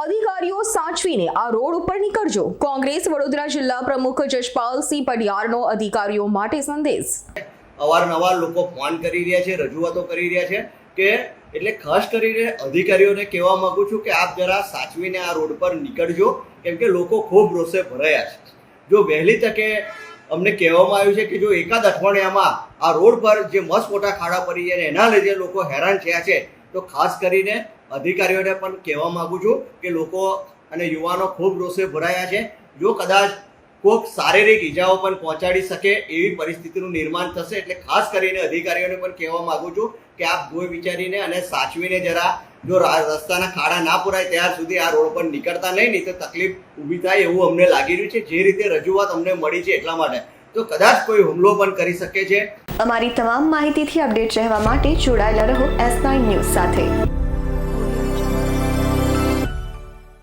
અધિકારીઓ સાચવીને આ રોડ ઉપર નીકળજો. કોંગ્રેસ વડોદરા જિલ્લા પ્રમુખ જશપાલસિંહ પડિયારનો અધિકારીઓ માટે સંદેશ. અવારનવાર લોકો ફોન કરી રહ્યા છે, રજૂઆતો કરી રહ્યા છે કે એટલે ખાસ કરીને અધિકારીઓને કહેવા માંગુ છું કે આપ જરા સાચવીને આ રોડ પર નીકળજો, કેમ કે લોકો ખૂબ રોષે ભરાયા છે. જો વહેલી તકે અમને કહેવામાં આવ્યું છે કે જો એકાદ અઠવાડિયામાં આ રોડ પર જે મસ્ત મોટા ખાડા પડી જાય એના લીધે લોકો હેરાન થયા છે, તો ખાસ કરીને અધિકારીઓને પણ કહેવા માંગુ છું કે લોકો અને યુવાનો ખૂબ રોષે ભરાયા છે. જો કદાચ કોઈક શારીરિક ઈજાઓ પણ પહોંચાડી શકે એવી પરિસ્થિતિનું નિર્માણ થશે એટલે ખાસ કરીને અધિકારીઓને પણ કહેવા માગું છું કે આપ જોઈ વિચારીને અને સાચવીને જરા જો રસ્તાના ખાડા ના પુરાય ત્યાર સુધી આ રોડ પર નીકળતા નહીં નહીં તો તકલીફ ઊભી થાય એવું અમને લાગી રહ્યું છે. જે રીતે રજૂઆત અમને મળી છે એટલા માટે. તો કદાચ કોઈ હુમલો પણ કરી શકે છે. અમારી તમામ માહિતીથી અપડેટ રહેવા માટે જોડાયેલા રહો એસ નાઇન ન્યૂઝ સાથે.